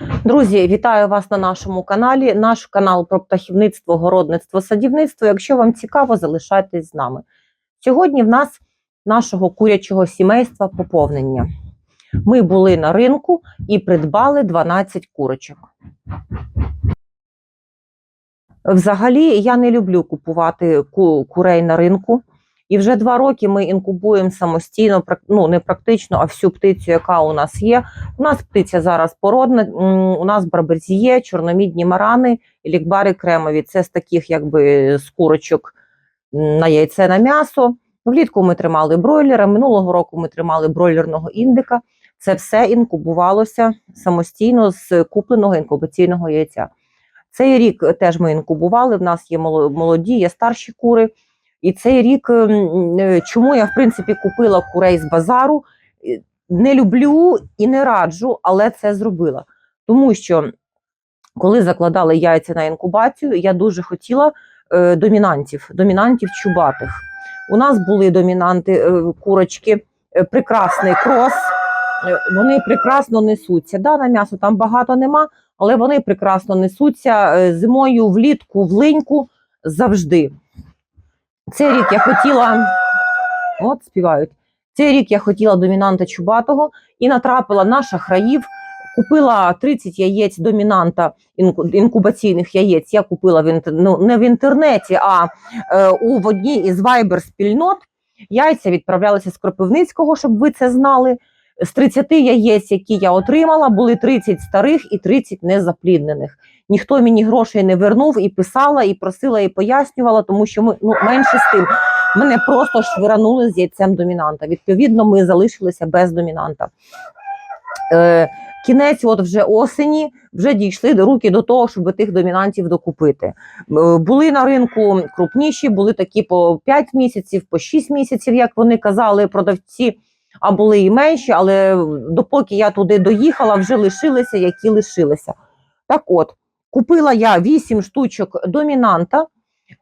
Друзі, вітаю вас на нашому каналі. Наш канал про птахівництво, городництво, садівництво. Якщо вам цікаво, залишайтесь з нами. Сьогодні в нас нашого курячого сімейства поповнення. Ми були на ринку і придбали 12 курочок. Взагалі, я не люблю купувати курей на ринку. І вже два роки ми інкубуємо самостійно, ну не практично, а всю птицю, яка у нас є. У нас птиця зараз породна. У нас барберзіє, чорномідні марани, лікбари кремові. Це з таких, якби з курочок на яйце на м'ясо. Влітку ми тримали бройлера. Минулого року ми тримали бройлерного індика. Це все інкубувалося самостійно з купленого інкубаційного яйця. Цей рік теж ми інкубували. В нас є молоді, є старші кури. І цей рік, ем, е, чому я в принципі купила курей з базару, не люблю і не раджу, але це зробила. Тому що коли закладали яйця на інкубацію, я дуже хотіла е, домінантів, домінантів чубатих. У нас були домінанти е, курочки, прекрасний крос. Вони прекрасно несуться. Да, на м'ясо там багато нема, але вони прекрасно несуться зимою, влітку, в линьку завжди. Цей рік я хотіла. От співають. Цей рік я хотіла домінанта чубатого і натрапила на шахраїв. Купила 30 яєць домінанта інку- інкубаційних яєць. Я купила в ну, не в інтернеті, а е, у в одній із вайбер спільнот. Яйця відправлялися з Кропивницького, щоб ви це знали. З 30 яєць, які я отримала, були 30 старих і 30 незапліднених. Ніхто мені грошей не вернув і писала, і просила, і пояснювала, тому що ми ну менше з тим. Мене просто швиранули з яйцем домінанта. Відповідно, ми залишилися без домінанта. Е, кінець, от вже осені, вже дійшли до руки до того, щоб тих домінантів докупити. Е, були на ринку крупніші, були такі по 5 місяців, по 6 місяців, як вони казали, продавці. А були і менші, але допоки я туди доїхала, вже лишилися, які лишилися. Так от, купила я 8 штучок домінанта.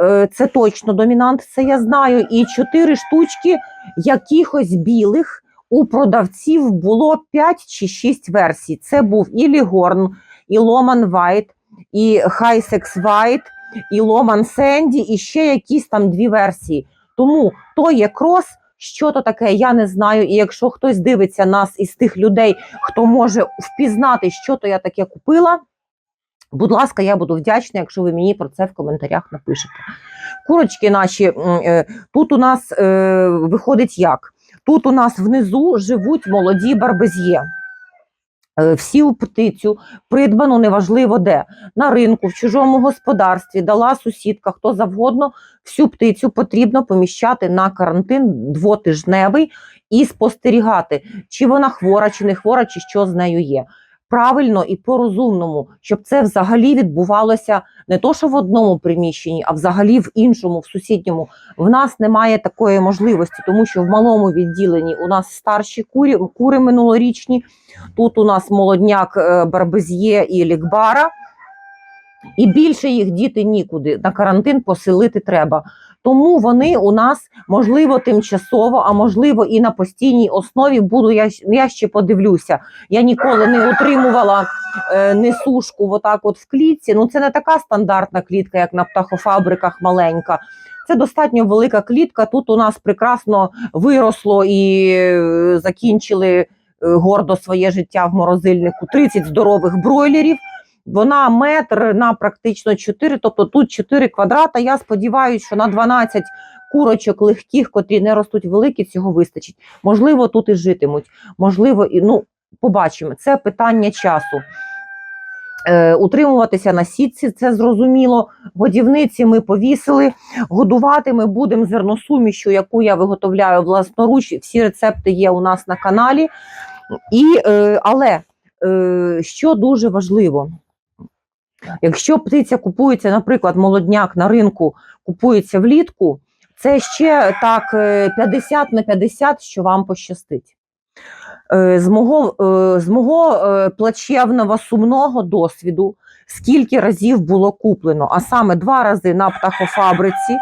Е, Це точно домінант, це я знаю. І 4 штучки якихось білих. У продавців було 5 чи 6 версій. Це був і Лігорн, і Ломан Вайт, і Хайсекс Вайт, і Ломан Сенді, і ще якісь там дві версії. Тому то є крос. Що то таке, я не знаю. І якщо хтось дивиться нас із тих людей, хто може впізнати, що то я таке купила, будь ласка, я буду вдячна, якщо ви мені про це в коментарях напишете. Курочки наші, е, тут у нас е, виходить як? Тут у нас внизу живуть молоді барбезє. Е, Всю птицю придбану неважливо де на ринку, в чужому господарстві, дала сусідка, хто завгодно. Всю птицю потрібно поміщати на карантин двотижневий і спостерігати, чи вона хвора, чи не хвора, чи що з нею є. Правильно і по-розумному, щоб це взагалі відбувалося не то, що в одному приміщенні, а взагалі в іншому, в сусідньому. В нас немає такої можливості, тому що в малому відділенні у нас старші курі, кури минулорічні. Тут у нас молодняк е, Барбезє і Лікбара. І більше їх діти нікуди. На карантин поселити треба. Тому вони у нас, можливо, тимчасово, а можливо, і на постійній основі буду. Я, я ще подивлюся. Я ніколи не отримувала е, несушку отак от в клітці. Ну, це не така стандартна клітка, як на птахофабриках маленька. Це достатньо велика клітка. Тут у нас прекрасно виросло і е, закінчили е, гордо своє життя в морозильнику. 30 здорових бройлерів. Вона метр на практично 4, тобто тут 4 квадрата. Я сподіваюся, що на 12 курочок легких, котрі не ростуть великі, цього вистачить. Можливо, тут і житимуть. Можливо, і ну побачимо. Це питання часу. Е, утримуватися на сітці, це зрозуміло. Годівниці ми повісили. Годувати ми будемо зерносумішю, яку я виготовляю власноруч. Всі рецепти є у нас на каналі. І, е, але е, що дуже важливо, якщо птиця купується, наприклад, молодняк на ринку купується влітку, це ще так е, 50 на 50, що вам пощастить. Е, З мого, е, з мого е, плачевного сумного досвіду, скільки разів було куплено, а саме два рази на птахофабриці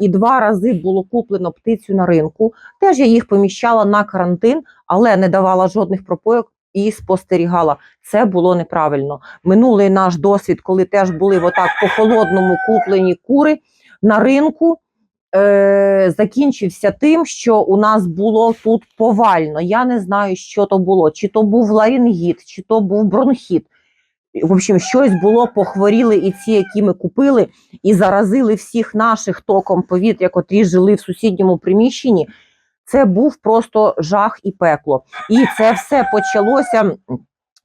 і два рази було куплено птицю на ринку. Теж я їх поміщала на карантин, але не давала жодних пропойок. І спостерігала. Це було неправильно. Минулий наш досвід, коли теж були отак по холодному куплені кури на ринку. Е, закінчився тим, що у нас було тут повально. Я не знаю, що то було. Чи то був ларингіт, чи то був бронхіт. В общем, щось було, похворіли і ці, які ми купили, і заразили всіх наших током повітря, котрі жили в сусідньому приміщенні. Це був просто жах і пекло. І це все почалося.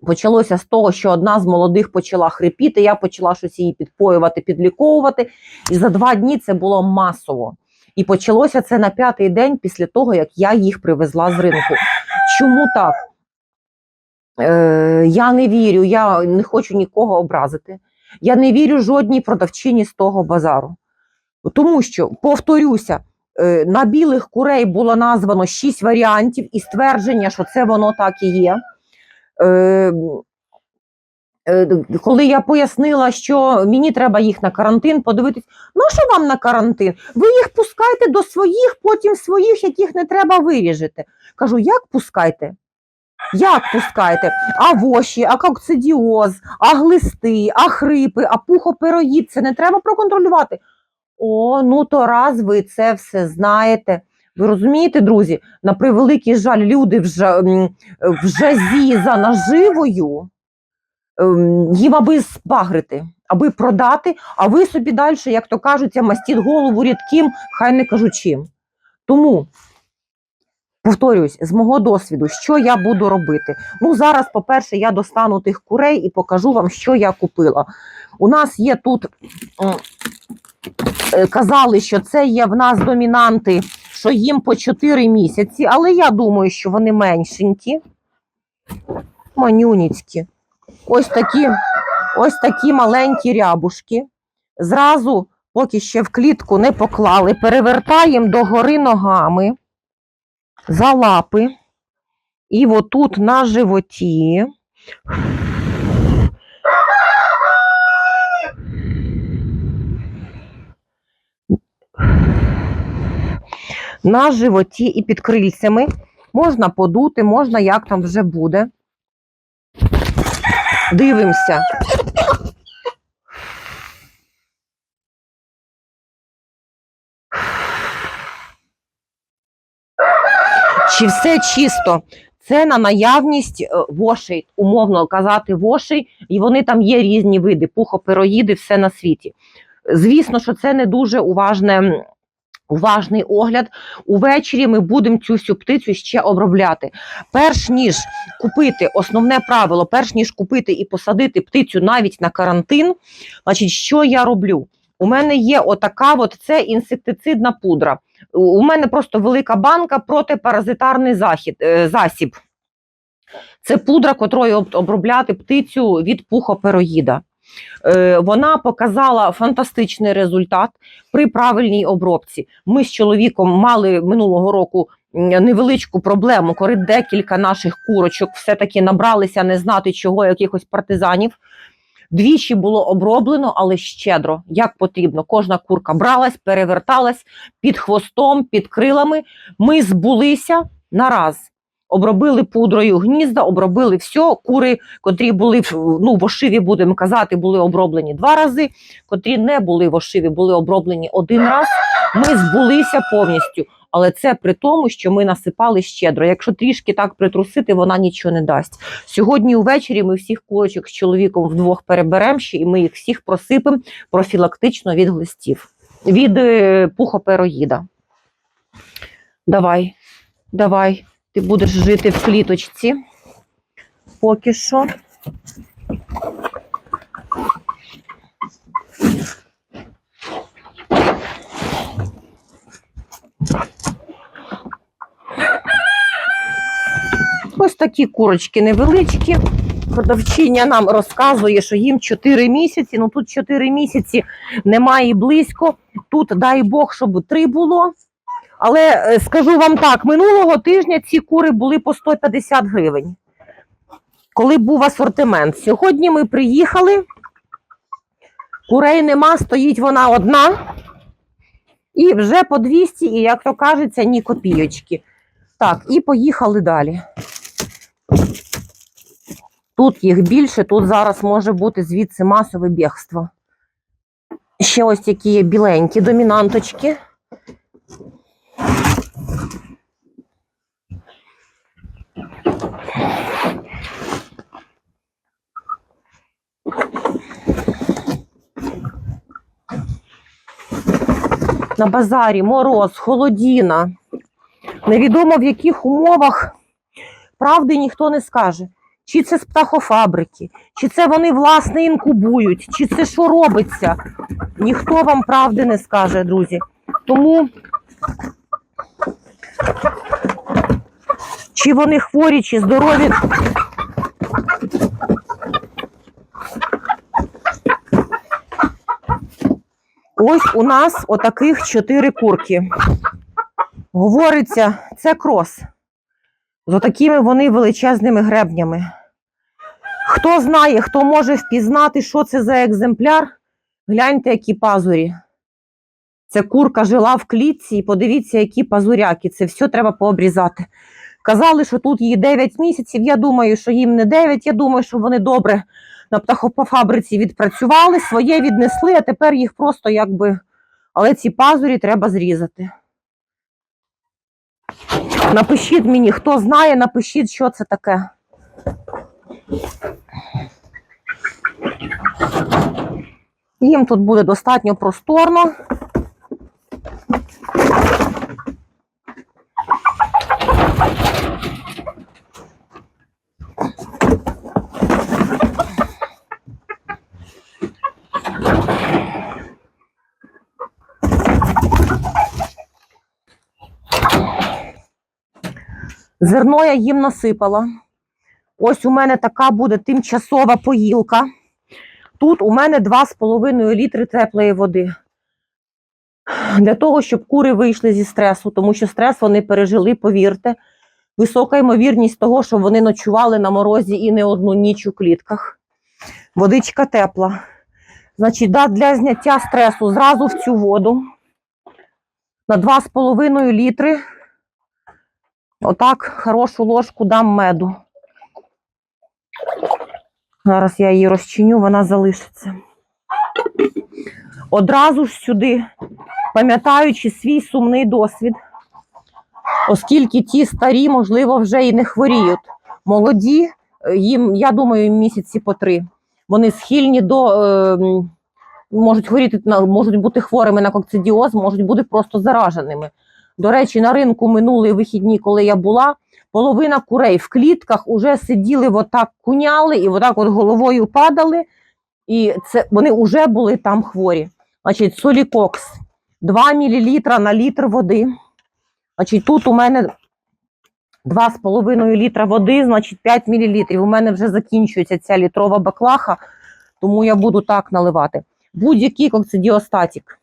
Почалося з того, що одна з молодих почала хрипіти. Я почала щось її підпоювати, підліковувати. І за два дні це було масово. І почалося це на п'ятий день після того, як я їх привезла з ринку. Чому так? Е, я не вірю, я не хочу нікого образити. Я не вірю жодній продавчині з того базару. Тому що, повторюся, на білих курей було названо шість варіантів і ствердження, що це воно так і є. Е, е, коли я пояснила, що мені треба їх на карантин, подивитись, ну що вам на карантин? Ви їх пускайте до своїх, потім своїх, яких не треба виріжете. Кажу, як пускайте? Як пускайте? А воші, а кокцидіоз, а глисти, а хрипи, а пухопероїд. Це не треба проконтролювати. О, ну то раз ви це все знаєте. Ви розумієте, друзі, на превеликий жаль, люди вже в жазі за наживою, ем, їм аби збагрити, аби продати, а ви собі далі, як то кажуть, мастіть голову рідким, хай не кажу чим. Тому, повторюсь, з мого досвіду, що я буду робити? Ну, зараз, по-перше, я достану тих курей і покажу вам, що я купила. У нас є тут, казали, що це є в нас домінанти, що їм по 4 місяці, але я думаю, що вони меншенькі, манюніцькі. Ось такі, ось такі маленькі рябушки. Зразу, поки ще в клітку не поклали, перевертаємо догори ногами за лапи. І отут на животі. На животі і під крильцями. Можна подути, можна як там вже буде. Дивимося. Чи все чисто? Це на наявність е, вошей, умовно казати, вошей, і вони там є різні види, пухопероїди, все на світі. Звісно, що це не дуже уважне, уважний огляд. Увечері ми будемо цю всю птицю ще обробляти. Перш ніж купити, основне правило, перш ніж купити і посадити птицю навіть на карантин, значить, що я роблю? У мене є отака, от це інсектицидна пудра. У мене просто велика банка протипаразитарний захід, е, засіб. Це пудра, котрою обробляти птицю від пухопероїда. Е, Вона показала фантастичний результат при правильній обробці. Ми з чоловіком мали минулого року невеличку проблему, коли декілька наших курочок все-таки набралися не знати чого, якихось партизанів. Двічі було оброблено, але щедро, як потрібно. Кожна курка бралась, переверталась під хвостом, під крилами. Ми збулися на раз. Обробили пудрою гнізда, обробили все. Кури, котрі були ну, в ошиві, будемо казати, були оброблені два рази. Котрі не були в ошиві, були оброблені один раз. Ми збулися повністю. Але це при тому, що ми насипали щедро. Якщо трішки так притрусити, вона нічого не дасть. Сьогодні увечері ми всіх курочок з чоловіком вдвох переберемо ще, і ми їх всіх просипемо профілактично від глистів, від е, пухопероїда. Давай, давай, ти будеш жити в кліточці. Поки що. Ось такі курочки невеличкі. Продавчиня нам розказує, що їм 4 місяці. Ну тут 4 місяці немає і близько. Тут дай Бог, щоб 3 було. Але е, скажу вам так: минулого тижня ці кури були по 150 гривень. Коли був асортимент. Сьогодні ми приїхали. Курей нема, стоїть вона одна. І вже по 200, і, як то кажеться, ні копійочки. Так, і поїхали далі. Тут їх більше, тут зараз може бути звідси масове бігство. Ще ось такі є біленькі домінанточки. На базарі мороз, холодіна. Невідомо в яких умовах правди ніхто не скаже. Чи це з птахофабрики, чи це вони власне інкубують, чи це що робиться. Ніхто вам правди не скаже, друзі. Тому чи вони хворі, чи здорові. Ось у нас отаких чотири курки. Говориться, це крос. З отакими вони величезними гребнями. Хто знає, хто може впізнати, що це за екземпляр, гляньте, які пазурі. Це курка жила в клітці, і подивіться, які пазуряки. Це все треба пообрізати. Казали, що тут їй 9 місяців. Я думаю, що їм не 9. Я думаю, що вони добре на птахофабриці відпрацювали, своє віднесли, а тепер їх просто якби. Але ці пазурі треба зрізати. Напишіть мені, хто знає, напишіть, що це таке. Їм тут буде достатньо просторно. Зерно я їм насипала. Ось у мене така буде тимчасова поїлка. Тут у мене 2,5 літри теплої води. Для того, щоб кури вийшли зі стресу, тому що стрес вони пережили, повірте. Висока ймовірність того, що вони ночували на морозі і не одну ніч у клітках. Водичка тепла. Значить, для зняття стресу зразу в цю воду на 2,5 літри Отак хорошу ложку дам меду. Зараз я її розчиню, вона залишиться. Одразу ж сюди, пам'ятаючи свій сумний досвід, оскільки ті старі, можливо, вже і не хворіють. Молоді, е, їм, я думаю, місяці по три. Вони схильні до, е, можуть хворіти, можуть бути хворими на кокцидіоз, можуть бути просто зараженими. До речі, на ринку минулі вихідні, коли я була, половина курей в клітках уже сиділи, отак куняли і отак от головою падали, і це вони вже були там хворі. Значить, солікокс 2 мл на літр води. Значить, тут у мене 2,5 літра води, значить 5 мл. У мене вже закінчується ця літрова баклаха, тому я буду так наливати. Будь-який коксидіостатік.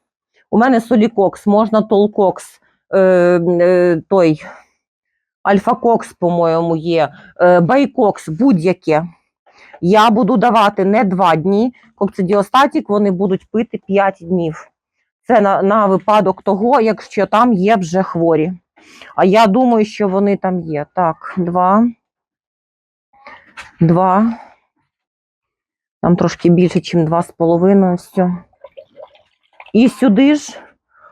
У мене солікокс, можна толкокс е, е, той альфа-кокс, по-моєму, є, е, байкокс, будь-яке. Я буду давати не 2 дні. Коксидіостатік вони будуть пити 5 днів. Це на, на випадок того, якщо там є вже хворі. А я думаю, що вони там є. Так, два. Два. Там трошки більше, ніж два з половиною. Все. І сюди ж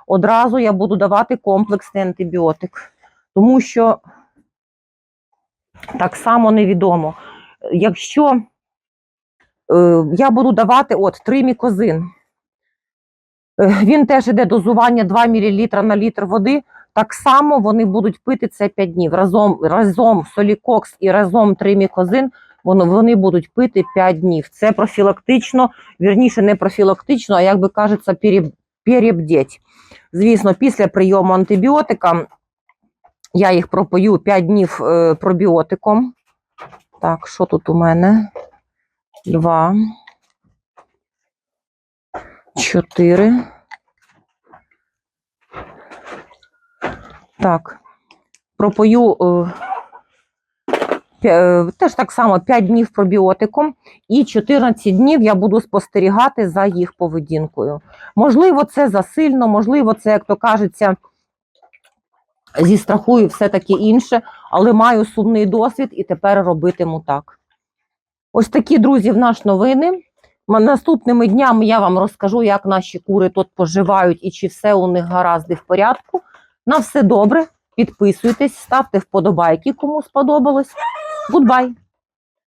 одразу я буду давати комплексний антибіотик, тому що так само невідомо. Якщо е, я буду давати от тримікозин, е, він теж іде дозування 2 мл на літр води. Так само вони будуть пити це 5 днів. Разом, разом солікокс і разом тримікозин вони, вони будуть пити 5 днів. Це профілактично, вірніше, не профілактично, а як би кажеться, переб, перебдіть. Звісно, після прийому антибіотика я їх пропою 5 днів е, пробіотиком. Так, що тут у мене? Два. Чотири. Так. Пропою е, е, теж так само 5 днів пробіотиком, і 14 днів я буду спостерігати за їх поведінкою. Можливо, це засильно, можливо, це, як то кажеться, зі страху і все таке інше, але маю сумний досвід і тепер робитиму так. Ось такі, друзі, в наш новини. Наступними днями я вам розкажу, як наші кури тут поживають і чи все у них гаразд і в порядку. На все добре. Підписуйтесь, ставте вподобайки, кому сподобалось. Гудбай!